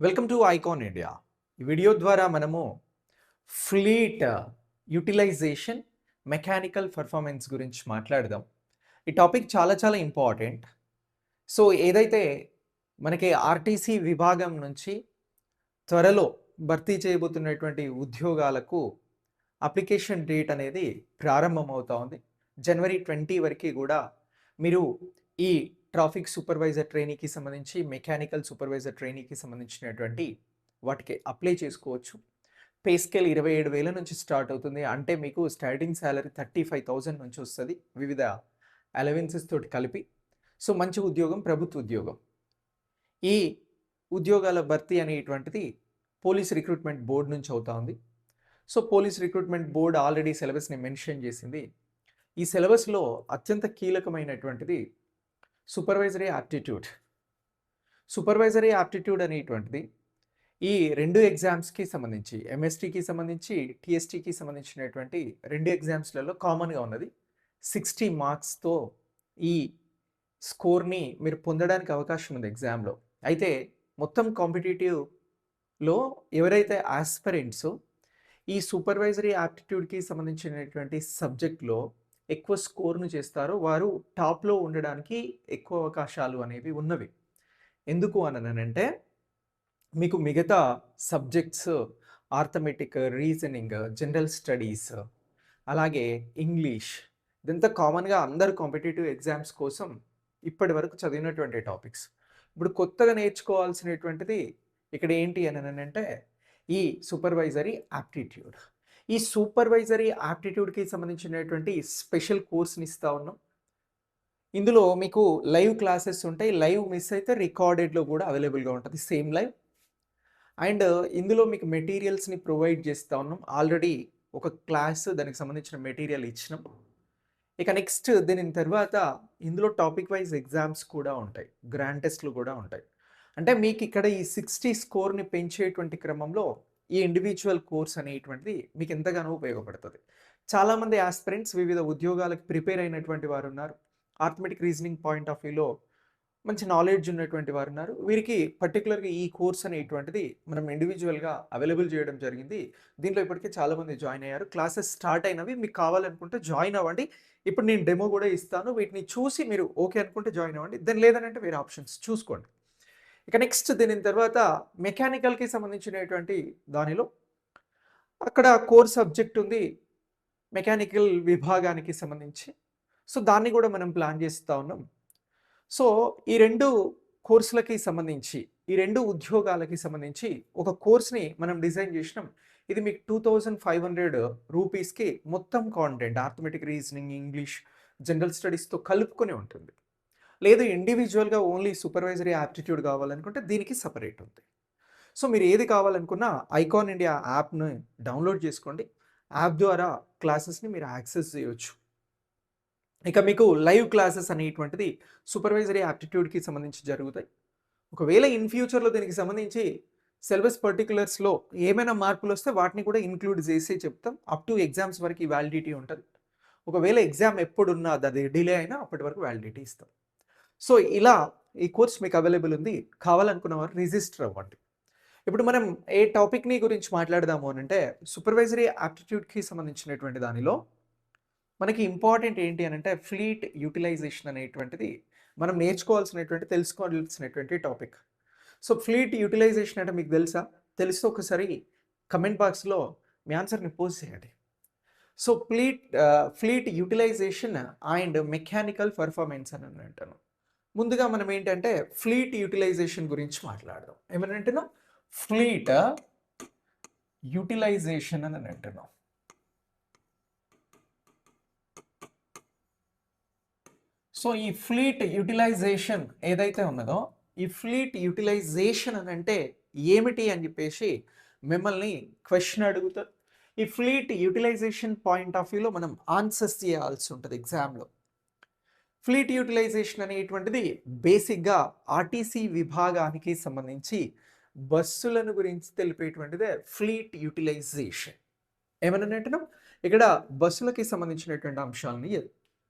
Welcome to Icon India ఈ video ద్వారా మనము ఫ్లీట్ యూటిలైజేషన్ మెకానికల్ పర్ఫార్మెన్స్ గురించి మాట్లాడదాం. ఈ టాపిక్ చాలా చాలా ఇంపార్టెంట్ సో ఏదైతే మనకి ఆర్టీసీ విభాగం నుంచి త్వరలో భర్తీ చేయబోతున్నటువంటి ఉద్యోగాలకు అప్లికేషన్ డేట్ అనేది ప్రారంభమవుతా ఉంది. జనవరి ట్వంటీ వరకు కూడా మీరు ఈ ట్రాఫిక్ సూపర్వైజర్ ట్రైనీకి సంబంధించి మెకానికల్ సూపర్వైజర్ ట్రైనీకి సంబంధించినటువంటి వాటికి అప్లై చేసుకోవచ్చు. పే స్కేల్ ఇరవై ఏడు వేల నుంచి స్టార్ట్ అవుతుంది. అంటే మీకు starting salary thirty five thousand నుంచి వస్తుంది. వివిధ అలవెన్సెస్ తోటి కలిపి. సో మంచి ఉద్యోగం ప్రభుత్వ ఉద్యోగం. ఈ ఉద్యోగాల భర్తీ అనేటువంటిది పోలీస్ రిక్రూట్మెంట్ బోర్డు నుంచి అవుతా ఉంది. So police recruitment board already సిలబస్ని మెన్షన్ చేసింది. ఈ సిలబస్లో అత్యంత కీలకమైనటువంటిది సూపర్వైజరీ యాప్టిట్యూడ్ సూపర్వైజరీ యాప్టిట్యూడ్ అనేటువంటిది ఈ రెండు ఎగ్జామ్స్కి సంబంధించి ఎంఎస్టీకి సంబంధించి టీఎస్టీకి సంబంధించినటువంటి రెండు ఎగ్జామ్స్లలో కామన్గా ఉన్నది. సిక్స్టీ మార్క్స్తో ఈ స్కోర్ని మీరు పొందడానికి అవకాశం ఉంది ఎగ్జామ్లో అయితే మొత్తం కాంపిటేటివ్లో ఎవరైతే ఆస్పరెంట్స్ ఈ సూపర్వైజరీ యాప్టిట్యూడ్కి సంబంధించినటువంటి సబ్జెక్ట్లో ఎక్కువ స్కోర్ను చేస్తారో వారు టాప్లో ఉండడానికి ఎక్కువ అవకాశాలు అనేవి ఉన్నవి. ఎందుకు అననంటే మీకు మిగతా subjects arithmetic reasoning general studies అలాగే ఇంగ్లీష్ ఇదంతా కామన్గా అందరు కాంపిటేటివ్ ఎగ్జామ్స్ కోసం ఇప్పటి వరకు చదివినటువంటి టాపిక్స్. ఇప్పుడు కొత్తగా నేర్చుకోవాల్సినటువంటిది ఇక్కడ ఏంటి అని అంటే ఈ సూపర్వైజరీ యాప్టిట్యూడ్ ఈ సూపర్వైజరీ ఆప్టిట్యూడ్కి సంబంధించినటువంటి స్పెషల్ కోర్స్ని ఇస్తా ఉన్నాం. ఇందులో మీకు లైవ్ క్లాసెస్ ఉంటాయి. లైవ్ మిస్ అయితే రికార్డెడ్లో కూడా అవైలబుల్గా ఉంటుంది. Same live. అండ్ ఇందులో మీకు మెటీరియల్స్ని ప్రొవైడ్ చేస్తూ ఉన్నాం. ఆల్రెడీ ఒక క్లాస్ దానికి సంబంధించిన మెటీరియల్ ఇచ్చినాం. ఇక నెక్స్ట్ దీని తర్వాత ఇందులో టాపిక్ వైజ్ ఎగ్జామ్స్ కూడా ఉంటాయి. గ్రాండ్ టెస్ట్లు కూడా ఉంటాయి. అంటే మీకు ఇక్కడ ఈ సిక్స్టీ స్కోర్ని పెంచేటువంటి క్రమంలో ఈ ఇండివిజువల్ కోర్స్ అనేటువంటిది మీకు ఎంతగానో ఉపయోగపడుతుంది. చాలామంది ఆస్పిరెంట్స్ వివిధ ఉద్యోగాలకు ప్రిపేర్ అయినటువంటి వారు ఉన్నారు ఆర్థమెటిక్ రీజనింగ్ పాయింట్ ఆఫ్ వ్యూలో మంచి నాలెడ్జ్ ఉన్నటువంటి వారు ఉన్నారు వీరికి పర్టికులర్గా ఈ కోర్స్ అనేటువంటిది మనం ఇండివిజువల్గా అవైలబుల్ చేయడం జరిగింది. దీంట్లో ఇప్పటికే చాలామంది జాయిన్ అయ్యారు. క్లాసెస్ స్టార్ట్ అయినవి మీకు కావాలనుకుంటే జాయిన్ అవ్వండి. ఇప్పుడు నేను డెమో కూడా ఇస్తాను. వీటిని చూసి మీరు ఓకే అనుకుంటే జాయిన్ అవ్వండి. దెన్ లేదనంటే వేరే ఆప్షన్స్ చూసుకోండి. ఇక నెక్స్ట్ దీని తర్వాత మెకానికల్కి సంబంధించినటువంటి దానిలో అక్కడ కోర్ సబ్జెక్ట్ ఉంది మెకానికల్ విభాగానికి సంబంధించి. సో దాన్ని కూడా మనం ప్లాన్ చేస్తూ ఉన్నాం. సో ఈ రెండు కోర్సులకి సంబంధించి ఈ రెండు ఉద్యోగాలకి సంబంధించి ఒక కోర్స్ని మనం డిజైన్ చేసినాం. ఇది మీకు టూ థౌజండ్ ఫైవ్ హండ్రెడ్ రూపీస్కి మొత్తం content arithmetic reasoning English general స్టడీస్తో కలుపుకొని ఉంటుంది. లేదు ఇండివిజువల్గా ఓన్లీ సూపర్వైజరీ యాప్టిట్యూడ్ కావాలనుకుంటే దీనికి సపరేట్ ఉంది. సో మీరు ఏది కావాలనుకున్నా ఐకాన్ ఇండియా యాప్ను డౌన్లోడ్ చేసుకోండి. యాప్ ద్వారా క్లాసెస్ని మీరు యాక్సెస్ చేయొచ్చు. ఇక మీకు లైవ్ క్లాసెస్ అనేటువంటిది సూపర్వైజరీ యాప్టిట్యూడ్కి సంబంధించి జరుగుతాయి. ఒకవేళ ఇన్ ఫ్యూచర్లో దీనికి సంబంధించి సిలబస్ పర్టికులర్స్లో ఏమైనా మార్పులు వస్తే వాటిని కూడా ఇంక్లూడ్ చేసి చెప్తాం. అప్ టు ఎగ్జామ్స్ వరకు వ్యాలిడిటీ ఉంటుంది. ఒకవేళ ఎగ్జామ్ ఎప్పుడున్నా అది డిలే అయినా అప్పటి వరకు వ్యాలిడిటీ ఇస్తాం. సో ఇలా ఈ కోర్స్ మీకు అవైలబుల్ ఉంది. కావాలనుకున్న వారు రిజిస్టర్ అవ్వండి. ఇప్పుడు మనం ఏ టాపిక్ని గురించి మాట్లాడదాము అని అంటే సూపర్వైజరీ యాప్టిట్యూడ్కి సంబంధించినటువంటి దానిలో మనకి ఇంపార్టెంట్ ఏంటి అని అంటే ఫ్లీట్ యూటిలైజేషన్ అనేటువంటిది మనం నేర్చుకోవాల్సినటువంటి తెలుసుకోవాల్సినటువంటి టాపిక్. సో ఫ్లీట్ యూటిలైజేషన్ అంటే మీకు తెలుసా? తెలిస్తే ఒకసారి కమెంట్ బాక్స్లో మీ ఆన్సర్ని పోస్ట్ చేయండి. So fleet fleet utilisation and mechanical performance అని అంటాను. ముందుగా మనం ఏంటంటే ఫ్లీట్ యూటిలైజేషన్ గురించి మాట్లాడదాం. ఏమని అంటున్నాం? ఫ్లీట్ యూటిలైజేషన్ అని అంటున్నాం. సో ఈ ఫ్లీట్ యూటిలైజేషన్ ఏదైతే ఉన్నదో ఈ ఫ్లీట్ యూటిలైజేషన్ అని అంటే ఏమిటి అని చెప్పేసి మిమ్మల్ని క్వశ్చన్ అడుగుతారు ఈ ఫ్లీట్ యూటిలైజేషన్ పాయింట్ ఆఫ్ వ్యూలో మనం ఆన్సర్స్ చేయాల్సి ఉంటుంది ఎగ్జామ్లో. ఫ్లీట్ యూటిలైజేషన్ అనేటువంటిది బేసిక్గా ఆర్టీసీ విభాగానికి సంబంధించి బస్సులను గురించి తెలిపేటువంటిదే ఫ్లీట్ యూటిలైజేషన్. ఏమని అంటున్నాం? ఇక్కడ బస్సులకి సంబంధించినటువంటి అంశాలని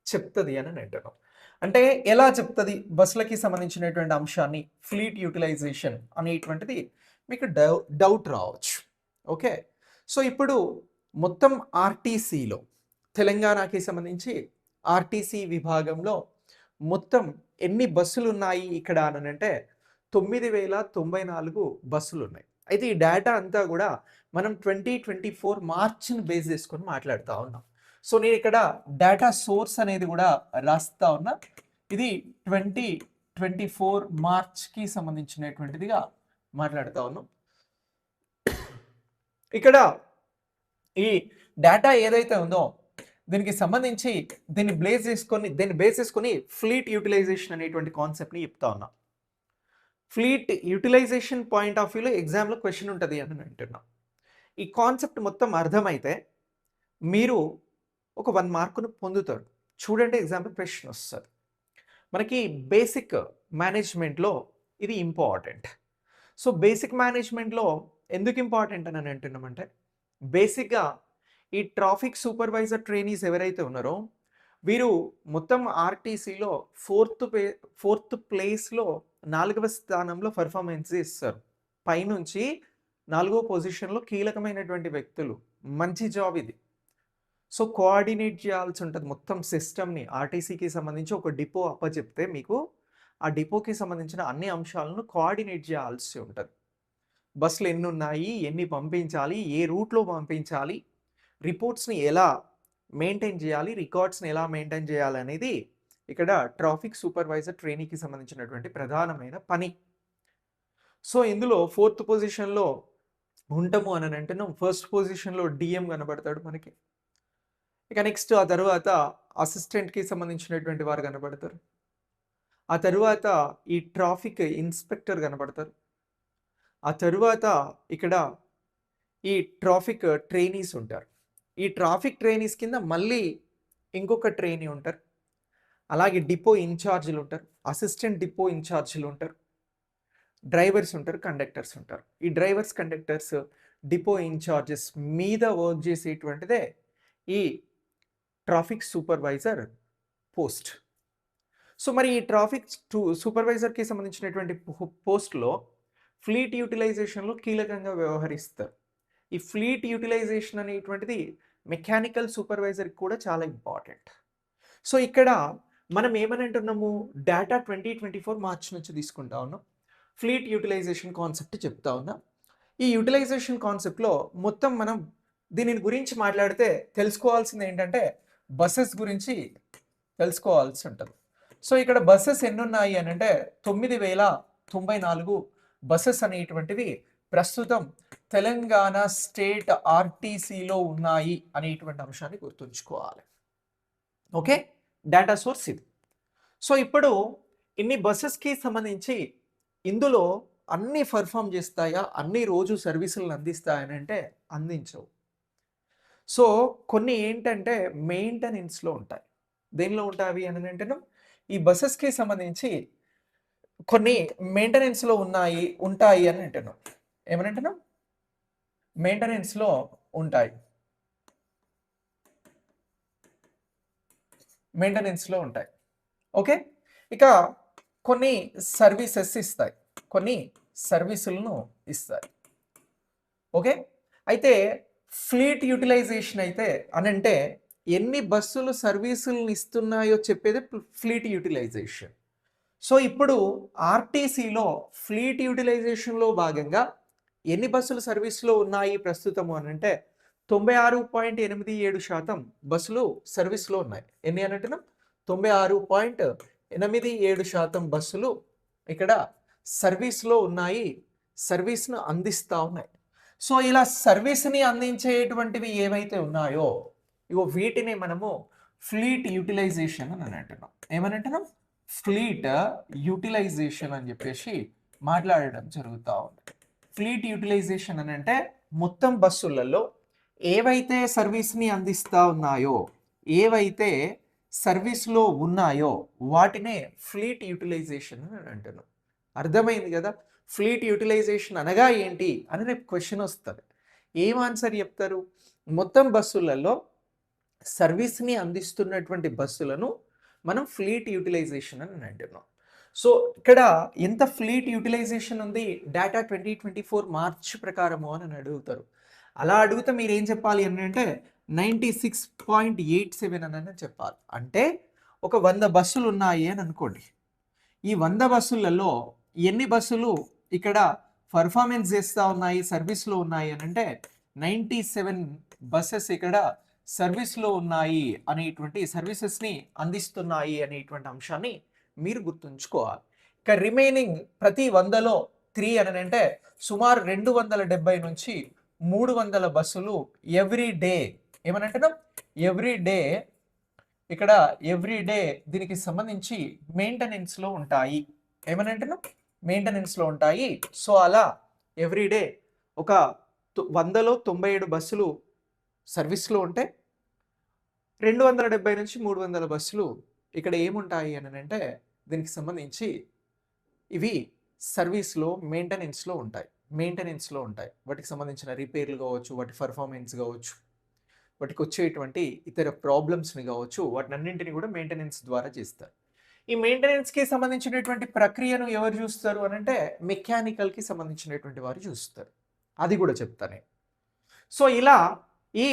చెప్తుంది అని అంటున్నాం. అంటే ఎలా చెప్తుంది? బస్సులకి సంబంధించినటువంటి అంశాన్ని ఫ్లీట్ యూటిలైజేషన్ అనేటువంటిది మీకు డౌ డౌట్ రావచ్చు. ఓకే? సో ఇప్పుడు మొత్తం ఆర్టీసీలో తెలంగాణకి సంబంధించి ఆర్టీసీ విభాగంలో మొత్తం ఎన్ని బస్సులు ఉన్నాయి ఇక్కడ అని అంటే తొమ్మిది వేల తొంభై నాలుగు బస్సులు ఉన్నాయి అయితే ఈ డేటా అంతా కూడా మనం ట్వంటీ ట్వంటీ ఫోర్ మార్చ్ని బేస్ చేసుకొని మాట్లాడుతూ ఉన్నాం. సో నేను ఇక్కడ డేటా సోర్స్ అనేది కూడా రాస్తా ఉన్నా. ఇది ట్వంటీ ట్వంటీ ఫోర్ మార్చ్కి సంబంధించినటువంటిదిగా మాట్లాడుతూ ఉన్నాం. ఇక్కడ ఈ డేటా ఏదైతే ఉందో దీనికి సంబంధించి దీన్ని బ్లేస్ చేసుకొని దీన్ని బేస్ చేసుకొని ఫ్లీట్ యూటిలైజేషన్ అనేటువంటి కాన్సెప్ట్ని చెప్తా ఉన్నా. ఫ్లీట్ యూటిలైజేషన్ పాయింట్ ఆఫ్ వ్యూలో ఎగ్జామ్లో క్వశ్చన్ ఉంటుంది అని అంటున్నాం. ఈ కాన్సెప్ట్ మొత్తం అర్థమైతే మీరు ఒక వన్ మార్కును పొందుతారు. చూడండి ఎగ్జాంపుల్ క్వశ్చన్ వస్తుంది. మనకి బేసిక్ మేనేజ్మెంట్లో ఇది ఇంపార్టెంట్ సో బేసిక్ మేనేజ్మెంట్లో ఎందుకు ఇంపార్టెంట్ అని అంటున్నామంటే బేసిక్గా ఈ ట్రాఫిక్ సూపర్వైజర్ ట్రైనీస్ ఎవరైతే ఉన్నారో వీరు మొత్తం ఆర్టీసీలో ఫోర్త్ పే ఫోర్త్ ప్లేస్లో నాలుగవ స్థానంలో పర్ఫార్మెన్స్ ఇస్తారు. పైనుంచి నాలుగో పొజిషన్లో కీలకమైనటువంటి వ్యక్తులు. మంచి జాబ్ ఇది. సో కోఆర్డినేట్ చేయాల్సి ఉంటుంది మొత్తం సిస్టమ్ని. ఆర్టీసీకి సంబంధించి ఒక డిపో అప్పచెప్తే మీకు ఆ డిపోకి సంబంధించిన అన్ని అంశాలను కోఆర్డినేట్ చేయాల్సి ఉంటుంది. బస్సులు ఎన్ని ఉన్నాయి ఎన్ని పంపించాలి? ఏ రూట్లో పంపించాలి? రిపోర్ట్స్ని ఎలా మెయింటైన్ చేయాలి రికార్డ్స్ని ఎలా మెయింటైన్ చేయాలి అనేది ఇక్కడ ట్రాఫిక్ సూపర్వైజర్ ట్రైనీకి సంబంధించినటువంటి ప్రధానమైన పని. సో ఇందులో ఫోర్త్ పొజిషన్లో ఉంటాము అని అంటున్నాం. ఫస్ట్ పొజిషన్లో డిఎం కనబడతాడు మనకి. ఇక నెక్స్ట్ ఆ తర్వాత అసిస్టెంట్కి సంబంధించినటువంటి వారు కనబడతారు. ఆ తరువాత ఈ ట్రాఫిక్ ఇన్స్పెక్టర్ కనబడతారు. ఆ తరువాత ఇక్కడ ఈ ట్రాఫిక్ ట్రైనీస్ ఉంటారు. ఈ ట్రాఫిక్ ట్రైనీస్ కింద మళ్ళీ ఇంకొక ట్రైనీ ఉంటారు. అలాగే డిపో ఇన్ఛార్జీలు ఉంటారు. అసిస్టెంట్ డిపో ఇన్ఛార్జీలు ఉంటారు. డ్రైవర్స్ ఉంటారు కండక్టర్స్ ఉంటారు. ఈ డ్రైవర్స్ కండక్టర్స్ డిపో ఇన్ఛార్జెస్ మీద వర్క్ చేసేటువంటిదే ఈ ట్రాఫిక్ సూపర్వైజర్ పోస్ట్. సో మరి ఈ ట్రాఫిక్ సూపర్వైజర్కి సంబంధించినటువంటి పోస్ట్లో ఫ్లీట్ యూటిలైజేషన్లో కీలకంగా వ్యవహరిస్తారు. ఈ ఫ్లీట్ యూటిలైజేషన్ అనేటువంటిది మెకానికల్ సూపర్వైజర్కి కూడా చాలా ఇంపార్టెంట్. సో ఇక్కడ మనం ఏమని అంటున్నాము? Data twenty twenty four March నుంచి తీసుకుంటా ఉన్నాం. ఫ్లీట్ యూటిలైజేషన్ కాన్సెప్ట్ చెప్తా ఉన్నా. ఈ యూటిలైజేషన్ కాన్సెప్ట్లో మొత్తం మనం దీని గురించి మాట్లాడితే తెలుసుకోవాల్సింది ఏంటంటే బస్సెస్ గురించి తెలుసుకోవాల్సి ఉంటుంది. సో ఇక్కడ బస్సెస్ ఎన్ని ఉన్నాయి అని అంటే తొమ్మిది వేల తొంభై నాలుగు బస్సెస్ అనేటువంటివి ప్రస్తుతం తెలంగాణ స్టేట్ ఆర్టీసీలో ఉన్నాయి అనేటువంటి అంశాన్ని గుర్తుంచుకోవాలి. ఓకే? డేటా సోర్స్ ఇది. సో ఇప్పుడు ఇన్ని బస్సెస్కి సంబంధించి ఇందులో అన్ని పర్ఫామ్ చేస్తాయా? అన్ని రోజు సర్వీసులను అందిస్తాయని అంటే అందించవు. సో కొన్ని ఏంటంటే మెయింటెనెన్స్లో ఉంటాయి. దేనిలో ఉంటాయి అని అంటే ఈ బస్సెస్కి సంబంధించి కొన్ని మెయింటెనెన్స్లో ఉన్నాయి ఉంటాయి అని అంటున్నాం ఏమని అంటున్నాం మెయింటెనెన్స్లో ఉంటాయి. మెయింటెనెన్స్లో ఉంటాయి. ఓకే? ఇక కొన్ని సర్వీసెస్ ఇస్తాయి. కొన్ని సర్వీసులను ఇస్తాయి. ఓకే? అయితే ఫ్లీట్ యూటిలైజేషన్ అయితే అనంటే ఎన్ని బస్సులు సర్వీసులను ఇస్తున్నాయో చెప్పేది ఫ్లీట్ యూటిలైజేషన్. సో ఇప్పుడు ఆర్టీసీలో ఫ్లీట్ యూటిలైజేషన్లో భాగంగా ఎన్ని బస్సులు సర్వీస్లో ఉన్నాయి ప్రస్తుతము అని అంటే తొంభై ఆరు పాయింట్ ఎనిమిది ఏడు శాతం బస్సులు సర్వీస్లో ఉన్నాయి. ఎన్ని అనంటున్నాం తొంభై ఆరు పాయింట్ ఎనిమిది ఏడు శాతం బస్సులు ఇక్కడ సర్వీస్లో ఉన్నాయి సర్వీస్ను అందిస్తూ ఉన్నాయి. సో ఇలా సర్వీస్ని అందించేటువంటివి ఏవైతే ఉన్నాయో ఇగో వీటిని మనము ఫ్లీట్ యూటిలైజేషన్ అని అంటున్నాం. ఏమని అంటున్నాం? ఫ్లీట్ యూటిలైజేషన్ అని చెప్పేసి మాట్లాడడం జరుగుతూ ఉంది. ఫ్లీట్ యూటిలైజేషన్ అని అంటే మొత్తం బస్సులలో ఏవైతే సర్వీస్ని అందిస్తూ ఉన్నాయో ఏవైతే సర్వీస్లో ఉన్నాయో వాటినే ఫ్లీట్ యూటిలైజేషన్ అని అంటాను అర్థమైంది కదా? ఫ్లీట్ యూటిలైజేషన్ అనగా ఏంటి అని రేపు క్వశ్చన్ వస్తుంది. ఏం ఆన్సర్ చెప్తారు? మొత్తం బస్సులలో సర్వీస్ని అందిస్తున్నటువంటి బస్సులను మనం ఫ్లీట్ యూటిలైజేషన్ అని అంటున్నాం. సో ఇక్కడ ఎంత ఫ్లీట్ యూటిలైజేషన్ ఉంది? Data twenty twenty four March ప్రకారము అని అడుగుతారు. అలా అడిగితే మీరు ఏం చెప్పాలి అని అంటే ninety six point eight seven అని చెప్పాలి. అంటే ఒక వంద బస్సులు ఉన్నాయి అని అనుకోండి. ఈ వంద బస్సులలో ఎన్ని బస్సులు ఇక్కడ పర్ఫార్మెన్స్ చేస్తూ ఉన్నాయి సర్వీస్లో ఉన్నాయి అని అంటే నైంటీ సెవెన్ బస్సెస్ ఇక్కడ సర్వీస్లో ఉన్నాయి అనేటువంటి సర్వీసెస్ని అందిస్తున్నాయి అనేటువంటి అంశాన్ని మీరు గుర్తుంచుకోవాలి. ఇక రిమైనింగ్ ప్రతి వందలో త్రీ అని అంటే సుమారు రెండు వందల డెబ్బై నుంచి మూడు వందల బస్సులు ఎవ్రీ డే ఏమనంటున్నాం? ఎవ్రీ డే ఇక్కడ ఎవ్రీ డే దీనికి సంబంధించి మెయింటెనెన్స్లో ఉంటాయి. ఏమనంటున్నాం? మెయింటెనెన్స్లో ఉంటాయి. సో అలా ఎవ్రీ డే ఒక తొ- వందలో తొంభై ఏడు బస్సులు సర్వీస్లో ఉంటే రెండు వందల డెబ్బై నుంచి మూడు వందల బస్సులు ఇక్కడ ఏముంటాయి అని అంటే దీనికి సంబంధించి ఇవి సర్వీస్లో మెయింటెనెన్స్లో ఉంటాయి. మెయింటెనెన్స్లో ఉంటాయి. వాటికి సంబంధించిన రిపేర్లు కావచ్చు వాటి పర్ఫార్మెన్స్ కావచ్చు వాటికి వచ్చేటువంటి ఇతర ప్రాబ్లమ్స్ని కావచ్చు వాటిని అన్నింటిని కూడా మెయింటెనెన్స్ ద్వారా చేస్తారు. ఈ మెయింటెనెన్స్కి సంబంధించినటువంటి ప్రక్రియను ఎవరు చూస్తారు అని అంటే మెకానికల్కి సంబంధించినటువంటి వారు చూస్తారు. అది కూడా చెప్తానే సో ఇలా ఈ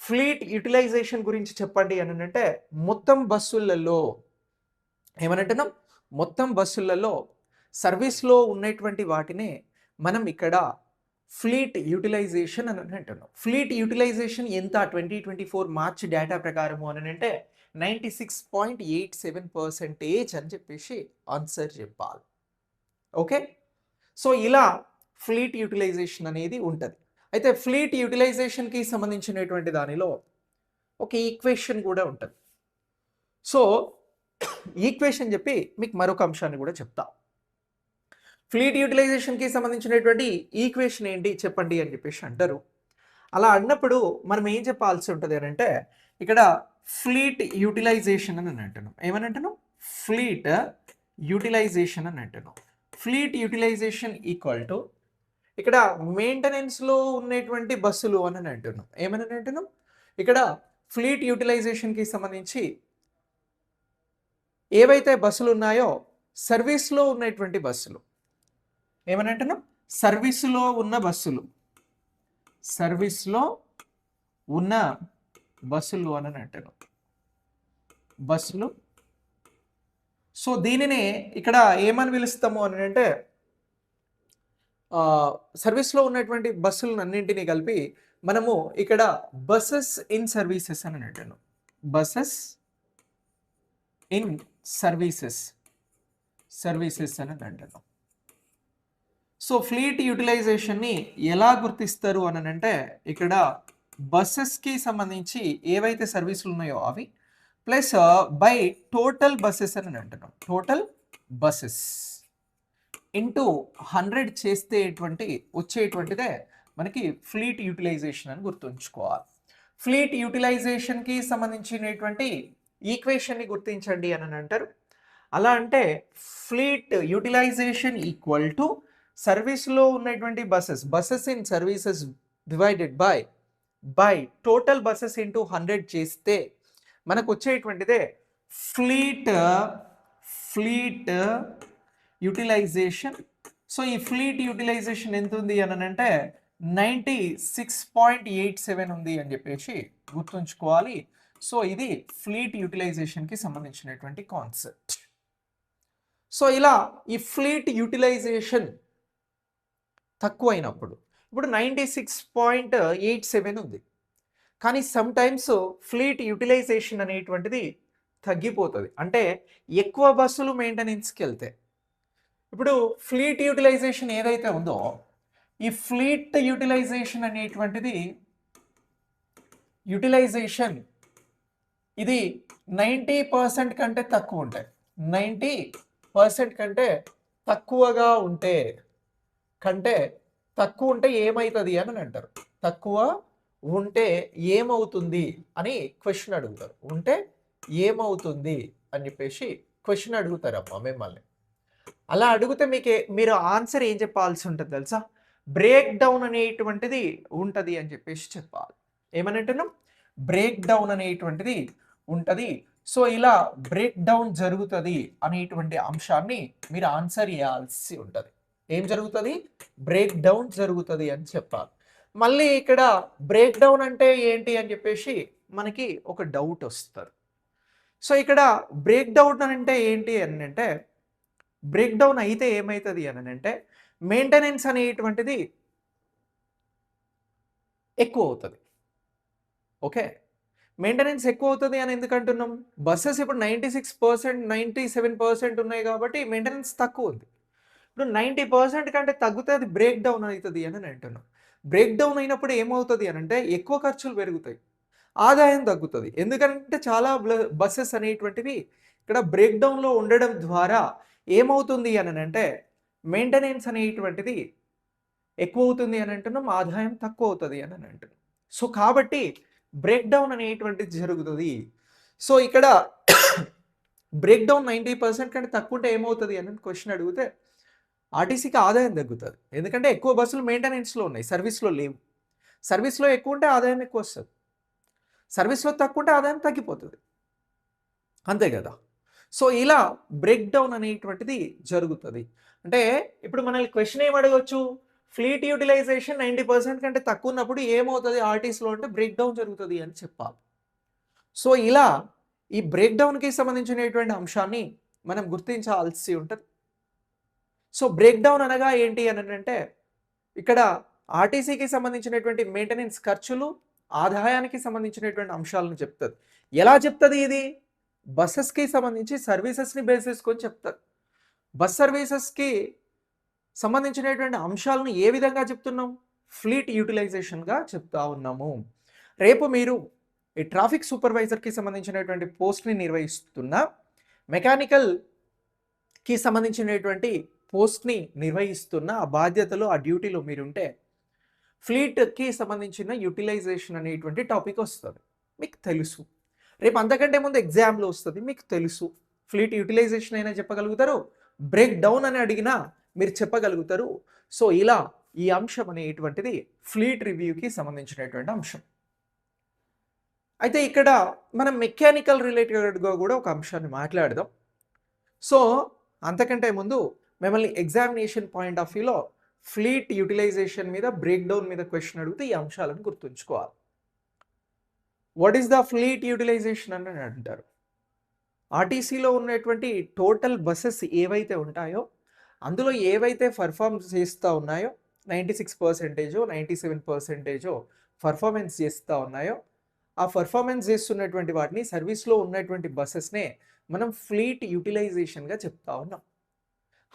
ఫ్లీట్ యూటిలైజేషన్ గురించి చెప్పండి అని అంటే మొత్తం బస్సులలో ఏమనంటున్నాం? మొత్తం బస్సులలో సర్వీస్లో ఉన్నటువంటి వాటినే మనం ఇక్కడ ఫ్లీట్ యూటిలైజేషన్ అని అంటున్నాం. ఫ్లీట్ యూటిలైజేషన్ ఎంత? Twenty twenty four March data ప్రకారము అని అంటే ninety six point eight seven percentage అని చెప్పేసి ఆన్సర్ చెప్పాలి. ఓకే? సో ఇలా ఫ్లీట్ యూటిలైజేషన్ అనేది ఉంటుంది. అయితే ఫ్లీట్ యూటిలైజేషన్కి సంబంధించినటువంటి దానిలో ఒక ఈక్వేషన్ కూడా ఉంటుంది. సో ఈక్వేషన్ చెప్పి మీకు మరొక అంశాన్ని కూడా చెప్తా. ఫ్లీట్ యూటిలైజేషన్కి సంబంధించినటువంటి ఈక్వేషన్ ఏంటి చెప్పండి అని చెప్పేసి అంటారు. అలా అన్నప్పుడు మనం ఏం చెప్పాల్సి ఉంటుంది అంటే ఇక్కడ ఫ్లీట్ యూటిలైజేషన్ అని అంటున్నాం. ఏమని అంటున్నాం? ఫ్లీట్ యూటిలైజేషన్ అని అంటున్నాం. ఫ్లీట్ యూటిలైజేషన్ ఈక్వల్ టు ఇక్కడ మెయింటెనెన్స్లో ఉన్నటువంటి బస్సులు అని అంటున్నాం. ఏమని అంటున్నాం? ఇక్కడ ఫ్లీట్ యూటిలైజేషన్కి సంబంధించి ఏవైతే బస్సులు ఉన్నాయో సర్వీస్లో ఉన్నటువంటి బస్సులు. ఏమని అంటున్నాం? సర్వీసులో ఉన్న బస్సులు. సర్వీస్లో ఉన్న బస్సులు అని అంటాను బస్సులు. సో దీనిని ఇక్కడ ఏమని పిలుస్తాము అని అంటే సర్వీస్లో ఉన్నటువంటి బస్సులను అన్నింటినీ కలిపి మనము ఇక్కడ బస్సెస్ ఇన్ సర్వీసెస్ అని అంటాను బస్సెస్ ఇన్ సర్వీసెస్ సర్వీసెస్ అని అంటున్నాం సో ఫ్లీట్ యూటిలైజేషన్ని ఎలా గుర్తిస్తారు అని అంటే ఇక్కడ బస్సెస్కి సంబంధించి ఏవైతే సర్వీసులు ఉన్నాయో అవి ప్లస్ బై టోటల్ బస్సెస్ అని అంటున్నాం టోటల్ బస్సెస్ ఇంటూ హండ్రెడ్ చేస్తేటువంటి వచ్చేటువంటిదే మనకి ఫ్లీట్ యూటిలైజేషన్ అని గుర్తుంచుకోవాలి. ఫ్లీట్ యూటిలైజేషన్కి సంబంధించినటువంటి ఈక్వేషన్ని గుర్తించండి అని అంటారు. అలా అంటే ఫ్లీట్ యూటిలైజేషన్ ఈక్వల్ టు సర్వీస్లో ఉన్నటువంటి buses buses in services divided by by total buses into hundred చేస్తే మనకు వచ్చేటువంటిదే ఫ్లీట్ ఫ్లీట్ యూటిలైజేషన్. సో ఈ ఫ్లీట్ యూటిలైజేషన్ ఎంత ఉంది అని అంటే ninety six point eight seven ఉంది అని చెప్పేసి గుర్తుంచుకోవాలి. సో ఇది ఫ్లీట్ యూటిలైజేషన్కి సంబంధించినటువంటి కాన్సెప్ట్. సో ఇలా ఈ ఫ్లీట్ యూటిలైజేషన్ తక్కువైనప్పుడు ఇప్పుడు ninety six point eight seven ఉంది. కానీ సమ్ టైమ్స్ ఫ్లీట్ యూటిలైజేషన్ అనేటువంటిది తగ్గిపోతుంది. అంటే ఎక్కువ బస్సులు మెయింటెనెన్స్కి వెళ్తే. ఇప్పుడు ఫ్లీట్ యూటిలైజేషన్ ఏదైతే ఉందో ఈ ఫ్లీట్ యూటిలైజేషన్ అనేటువంటిది యూటిలైజేషన్ ఇది నైంటీ పర్సెంట్ కంటే తక్కువ ఉంటాయి నైంటీ పర్సెంట్ కంటే తక్కువగా ఉంటే కంటే తక్కువ ఉంటే ఏమవుతుంది అని అంటారు. తక్కువ ఉంటే ఏమవుతుంది అని క్వశ్చన్ అడుగుతారు. ఉంటే ఏమవుతుంది అని చెప్పేసి క్వశ్చన్ అడుగుతారమ్మా మిమ్మల్ని. అలా అడిగితే మీకు మీరు ఆన్సర్ ఏం చెప్పాల్సి ఉంటుంది తెలుసా? బ్రేక్ డౌన్ అనేటువంటిది ఉంటుంది అని చెప్పేసి చెప్పాలి. ఏమని అంటున్నాం బ్రేక్ డౌన్ అనేటువంటిది ఉంటుంది. సో ఇలా బ్రేక్ డౌన్ జరుగుతుంది అనేటువంటి అంశాన్ని మీరు ఆన్సర్ చేయాల్సి ఉంటుంది. ఏం జరుగుతుంది? బ్రేక్ డౌన్ జరుగుతుంది అని చెప్పాలి. మళ్ళీ ఇక్కడ బ్రేక్ డౌన్ అంటే ఏంటి అని చెప్పేసి మనకి ఒక డౌట్ వస్తుంది. సో ఇక్కడ బ్రేక్ డౌన్ అని అంటే ఏంటి అని అంటే బ్రేక్ డౌన్ అయితే ఏమవుతుంది అని అంటే మెయింటెనెన్స్ అనేటువంటిది ఎక్కువ అవుతుంది. ఓకే? మెయింటెనెన్స్ ఎక్కువ అవుతుంది అని ఎందుకు అంటున్నాం? బస్సెస్ ఇప్పుడు ninety six percent ninety seven percent ఉన్నాయి కాబట్టి మెయింటెనెన్స్ తక్కువ ఉంది. ఇప్పుడు నైంటీ పర్సెంట్ కంటే తగ్గితే అది బ్రేక్ డౌన్ అవుతుంది అని నేను అంటున్నాం. బ్రేక్ డౌన్ అయినప్పుడు ఏమవుతుంది అని అంటే ఎక్కువ ఖర్చులు పెరుగుతాయి. ఆదాయం తగ్గుతుంది. ఎందుకంటే చాలా బస్సెస్ అనేటువంటివి ఇక్కడ బ్రేక్ డౌన్లో ఉండడం ద్వారా ఏమవుతుంది అని అంటే మెయింటెనెన్స్ అనేటువంటిది ఎక్కువ అవుతుంది అని అంటున్నాం. ఆదాయం తక్కువ అవుతుంది అని అంటున్నాం. సో కాబట్టి బ్రేక్ డౌన్ అనేటువంటిది జరుగుతుంది. సో ఇక్కడ బ్రేక్ డౌన్ నైంటీ పర్సెంట్ కంటే తక్కువ ఉంటే ఏమవుతుంది అని క్వశ్చన్ అడిగితే ఆర్టీసీకి ఆదాయం తగ్గుతుంది. ఎందుకంటే ఎక్కువ బస్సులు మెయింటెనెన్స్లో ఉన్నాయి సర్వీస్లో లేవు. సర్వీస్లో ఎక్కువ ఉంటే ఆదాయం ఎక్కువ వస్తుంది. సర్వీస్లో తక్కువ ఉంటే ఆదాయం తగ్గిపోతుంది. అంతే కదా. సో ఇలా బ్రేక్ డౌన్ అనేటువంటిది జరుగుతుంది. అంటే ఇప్పుడు మనల్ని క్వశ్చన్ ఏం అడగవచ్చు ఫ్లీట్ యూటిలైజేషన్ నైంటీ పర్సెంట్ కంటే తక్కువ ఉన్నప్పుడు ఏమవుతుంది? ఆర్టీస్లో అంటే బ్రేక్ డౌన్ జరుగుతుంది అని చెప్పాలి. సో ఇలా ఈ బ్రేక్ డౌన్కి సంబంధించినటువంటి అంశాన్ని మనం గుర్తించాల్సి ఉంటుంది. సో బ్రేక్ డౌన్ అనగా ఏంటి అని అంటే ఇక్కడ ఆర్టీసీకి సంబంధించినటువంటి మెయింటెనెన్స్ ఖర్చులు ఆదాయానికి సంబంధించినటువంటి అంశాలను చెప్తుంది. ఎలా చెప్తుంది ఇది? బస్సెస్కి సంబంధించి సర్వీసెస్ని బేస్ చేసుకొని చెప్తారు బస్ సర్వీసెస్కి సంబంధించినటువంటి అంశాలను ఏ విధంగా చెప్తున్నాం? ఫ్లీట్ యూటిలైజేషన్గా చెప్తా ఉన్నాము. రేపు మీరు ఈ ట్రాఫిక్ సూపర్వైజర్కి సంబంధించినటువంటి పోస్ట్ని నిర్వహిస్తున్న మెకానికల్కి సంబంధించినటువంటి పోస్ట్ని నిర్వహిస్తున్న ఆ బాధ్యతలో ఆ డ్యూటీలో మీరుంటే ఫ్లీట్కి సంబంధించిన యూటిలైజేషన్ అనేటువంటి టాపిక్ వస్తుంది. మీకు తెలుసు. రేపు అంతకంటే ముందు ఎగ్జామ్లో వస్తుంది. మీకు తెలుసు. ఫ్లీట్ యూటిలైజేషన్ అయినా చెప్పగలుగుతారు. బ్రేక్ డౌన్ అని అడిగినా మీరు చెప్పగలుగుతారు. సో ఇలా ఈ అంశం అనేటువంటిది ఫ్లీట్ రివ్యూకి సంబంధించినటువంటి అంశం. అయితే ఇక్కడ మనం మెకానికల్ రిలేటెడ్గా కూడా ఒక అంశాన్ని మాట్లాడదాం. సో అంతకంటే ముందు మిమ్మల్ని ఎగ్జామినేషన్ పాయింట్ ఆఫ్ వ్యూలో ఫ్లీట్ యూటిలైజేషన్ మీద బ్రేక్ డౌన్ మీద క్వశ్చన్ అడిగితే ఈ అంశాలను గుర్తుంచుకోవాలి. What is the fleet utilization అని అంటారు. ఆర్టీసీలో ఉన్నటువంటి టోటల్ బస్సెస్ ఏవైతే ఉంటాయో అందులో ఏవైతే పర్ఫామ్ చేస్తూ ఉన్నాయో నైంటీ సిక్స్ పర్సెంటేజో నైంటీ సెవెన్ పర్సెంటేజో పర్ఫార్మెన్స్ చేస్తూ ఉన్నాయో ఆ పర్ఫార్మెన్స్ చేస్తున్నటువంటి వాటిని సర్వీస్లో ఉన్నటువంటి బస్సెస్నే మనం ఫ్లీట్ యూటిలైజేషన్గా చెప్తా ఉన్నాం.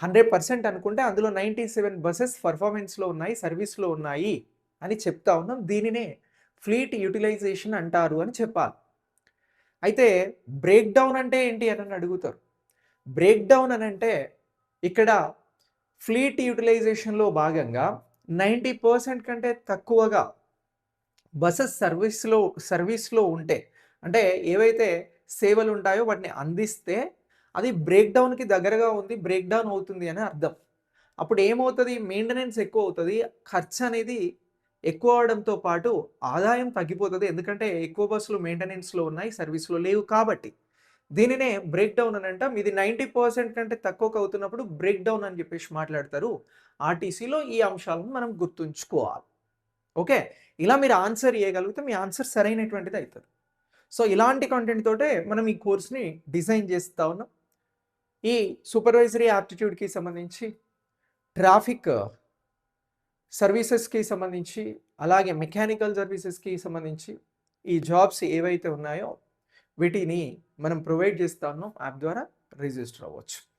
హండ్రెడ్ పర్సెంట్ అనుకుంటే అందులో నైంటీ సెవెన్ బస్సెస్ పర్ఫార్మెన్స్లో ఉన్నాయి సర్వీస్లో ఉన్నాయి అని చెప్తా ఉన్నాం. దీనినే ఫ్లీట్ యూటిలైజేషన్ అంటారు అని చెప్పాలి. అయితే బ్రేక్ డౌన్ అంటే ఏంటి అని అడుగుతారు. బ్రేక్ డౌన్ అని అంటే ఇక్కడ ఫ్లీట్ యూటిలైజేషన్లో భాగంగా నైంటీ పర్సెంట్ కంటే తక్కువగా బస్సెస్ సర్వీస్లో సర్వీస్లో ఉంటే అంటే ఏవైతే సేవలు ఉంటాయో వాటిని అందిస్తే అది బ్రేక్ డౌన్కి దగ్గరగా ఉంది బ్రేక్ డౌన్ అవుతుంది అని అర్థం. అప్పుడు ఏమవుతుంది? మెయింటెనెన్స్ ఎక్కువ అవుతుంది ఖర్చు అనేది ఎక్కువ అవడంతో పాటు ఆదాయం తగ్గిపోతుంది ఎందుకంటే ఎక్కువ బస్సులు మెయింటెనెన్స్లో ఉన్నాయి సర్వీస్లో లేవు కాబట్టి. దీనినే బ్రేక్ డౌన్ అని అంటాం. ఇది నైంటీ పర్సెంట్ కంటే తక్కువకు అవుతున్నప్పుడు బ్రేక్ డౌన్ అని చెప్పేసి మాట్లాడతారు. ఆర్టీసీలో ఈ అంశాలను మనం గుర్తుంచుకోవాలి. ఓకే? ఇలా మీరు ఆన్సర్ ఇవ్వగలిగితే మీ ఆన్సర్ సరైనటువంటిది అవుతుంది. సో ఇలాంటి కంటెంట్ తోటే మనం ఈ కోర్స్ని డిజైన్ చేస్తూ ఉన్నాం. ఈ సూపర్వైజరీ యాప్టిట్యూడ్కి సంబంధించి ట్రాఫిక్ సర్వీసెస్కి సంబంధించి అలాగే మెకానికల్ సర్వీసెస్కి సంబంధించి ఈ జాబ్స్ ఏవైతే ఉన్నాయో వీటిని మనం ప్రొవైడ్ చేస్తాను. యాప్ ద్వారా రిజిస్టర్ అవ్వచ్చు.